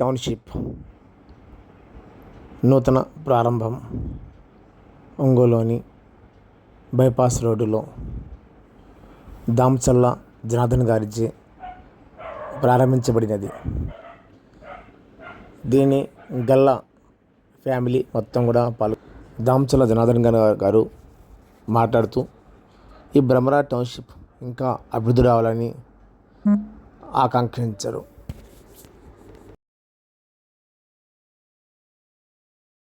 Township. నూతన ప్రారంభం. ఒంగోలులోని బైపాస్ రోడ్డులో దామచల్ల జనార్దన్ గారిచే ప్రారంభించబడినది. దీని గల్లా ఫ్యామిలీ మొత్తం కూడా పాలు దామచల్ల జనార్దన్ గారు గారు మాట్లాడుతూ ఈ భ్రమరా టౌన్షిప్ ఇంకా అభివృద్ధి రావాలని ఆకాంక్షించారు.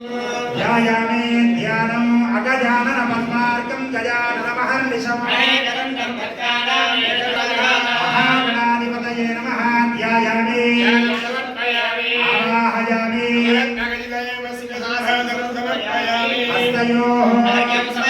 ध्यायामे ध्यानम् अगजानन पद्मार्कं गजानन महर्निशम् महागणाधिपतये नमः ध्यायामे आवाहयामि हस्तयोः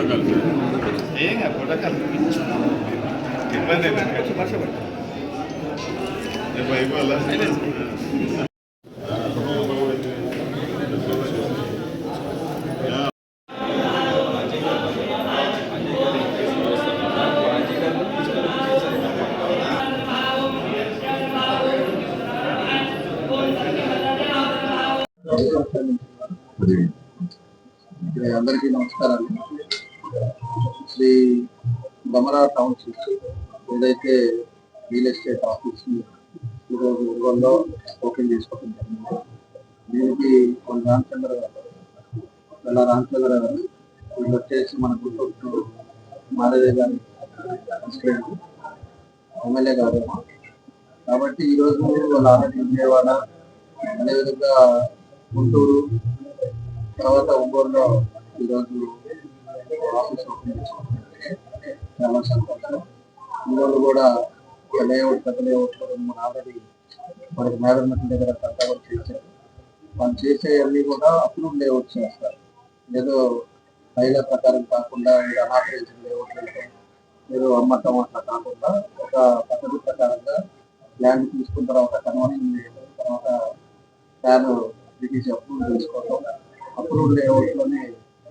ప్రోటోకాల్ ఏం ప్రోటోకాల్ ఇబ్బంది రేపు అయిపోవాలా అందరికీ నమస్కారాలు. శ్రీ బమరా టౌన్షిప్ ఏదైతే రియల్ ఎస్టేట్ ఆఫీస్ ఈరోజు ఒంగోలులో ఓపెన్ చేసుకోవడం జరిగింది. దీనికి కొన్ని రామచంద్ర గారు ఇలా రామచంద్ర గారు వీళ్ళు వచ్చేసి మన గుంటూరు మారేదే గారి ప్రెసిడెంట్ ఎమ్మెల్యే గారు. కాబట్టి ఈరోజు వాళ్ళ ఆల్రెడీ విజయవాడ అదేవిధంగా గుంటూరు తర్వాత ఒంగోలులో ఈరోజు ఆఫీస్ ఓపెన్ చాలా సంతోషం ఒంగోలు కూడా ఒక లేఅవుట్ పెద్ద లేఅవుట్లో రెండు మూడు ఆల్రెడీ మనకి మేనేజ్మెంట్ దగ్గర అంతా కూడా చేశారు. వాళ్ళు చేసేవన్నీ కూడా అప్రూవ్ లేఅవుట్ చేస్తారు. ఏదో హైలర్ ప్రకారం కాకుండా మీరు లేఅవుట్ అంటే ఏదో అమ్మటం అట్లా కాకుండా ఒక పద్ధతి ప్రకారంగా ల్యాండ్ తీసుకున్న తర్వాత కన్వర్షన్ చేయడం తర్వాత ప్లాన్ బ్రిటిష్ అప్రూవ్ చేసుకోవడం అప్రూవ్ లేఅవుట్లోనే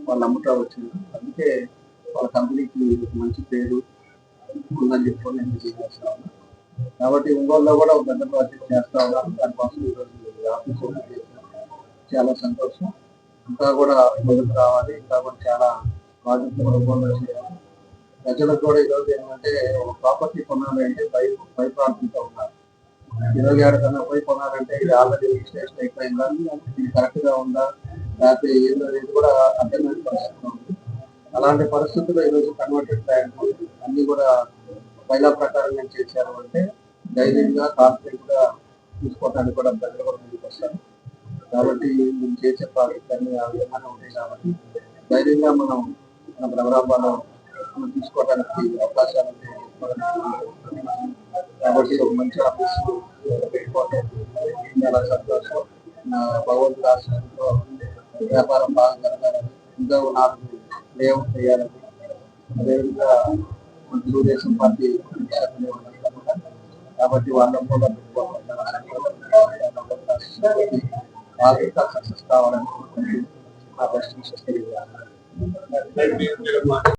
వాళ్ళు అమ్ముతా వచ్చింది. అందుకే వాళ్ళ కంపెనీకి మంచి పేరు ఉందని చెప్పుకొని నేను చేస్తా ఉన్నాను కాబట్టి ఒంగోలులో కూడా ఒక పెద్ద ప్రాజెక్ట్ చేస్తా ఉన్నాను దానికోసం ఈరోజు ఆఫీస్ ఓపెన్ చేశాను చాలా సంతోషం. ఇంకా కూడా ముందుకు రావాలి. ఇంకా కూడా చాలా ప్రాజెక్టులు కూడా ఒంగోలులో చేయాలి. ప్రజలకు కూడా ఈరోజు ఏంటంటే ఒక ప్రాపర్టీ కొనాలంటే భయ ప్రాంతంతో ఉన్నారు. ఇరవై ఆరు కన్నా పోయి కొనాలంటే ఇది ఆల్రెడీ రిజిస్ట్రేషన్ అయిపోయిందా? ఇది కరెక్ట్గా ఉందా? లేకపోతే ఏదో అనేది కూడా అర్థమైన పరిస్థితి అలాంటి పరిస్థితుల్లో ఈరోజు కన్వర్టెడ్ బ్యాంక్ అన్ని కూడా బైలా ప్రకారం నేను చేశారు అంటే ధైర్యంగా కాన్ఫిడెంట్గా తీసుకోవడానికి కూడా ప్రజలు కూడా ముందుకు వస్తారు. కాబట్టి మేము చేసే ప్రాజెక్ట్ అన్ని ఆ విధంగానే ఉంటాయి కాబట్టి ధైర్యంగా మనం మన ప్రోగ్రాంలో మనం తీసుకోవడానికి అవకాశాలు కాబట్టి ఒక మంచి ఆఫీస్ పెట్టుకోవడం చాలా సంతోషం. నా భగవంతుడు ఆశ్రయంలో వ్యాపారం బాగా జరగాలని ఇంకా నాలుగు లేఅవుట్ చేయాలని అదేవిధంగా తెలుగుదేశం పార్టీ కాబట్టి వాళ్ళ కూడా వాళ్ళు ఇంకా సక్సెస్ కావాలని నా బెస్ట్ విషెస్ తెలియజేయాలి